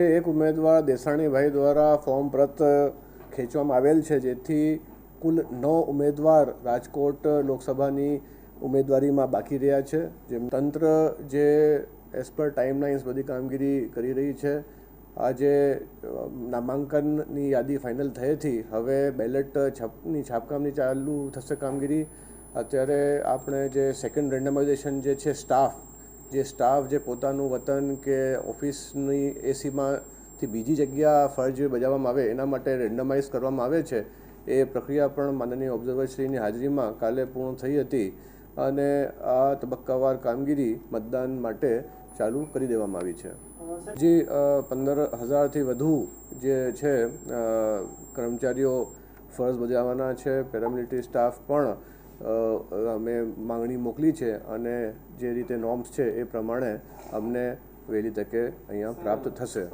એક ઉમેદવાર દેસાણીભાઈ દ્વારા ફોર્મ પ્રત ખેંચવામાં આવેલ છે, જેથી કુલ નવ ઉમેદવાર રાજકોટ લોકસભાની ઉમેદવારીમાં બાકી રહ્યા છે. જેમ તંત્ર જે એઝ પર ટાઈમ લાઇન્સ બધી કામગીરી કરી રહી છે, આજે નામાંકનની યાદી ફાઇનલ થયેથી હવે બેલેટ છાપની, છાપકામની ચાલુ થશે કામગીરી. અત્યારે આપણે જે સેકન્ડ રેન્ડમાઇઝેશન જે છે સ્ટાફ જે સ્ટાફ જે પોતાનું વતન કે ઓફિસની એસીમાંથી બીજી જગ્યા ફરજ બજાવવામાં આવે, એના માટે રેન્ડમાઇઝ કરવામાં આવે છે, એ પ્રક્રિયા પણ માનનીય ઓબ્ઝર્વરશ્રીની હાજરીમાં કાલે પૂર્ણ થઈ હતી અને આ તબક્કાવાર કામગીરી મતદાન માટે ચાલુ કરી દેવામાં આવી છે. જે પંદર હજારથી વધુ જે છે કર્મચારીઓ ફરજ બજાવવાના છે પેરામિલિટરી સ્ટાફ પણ અમે માંગણી મોકલી છે અને જે રીતે નોર્મ્સ છે એ પ્રમાણે અમને વહેલી તકે અહીંયા પ્રાપ્ત થશે.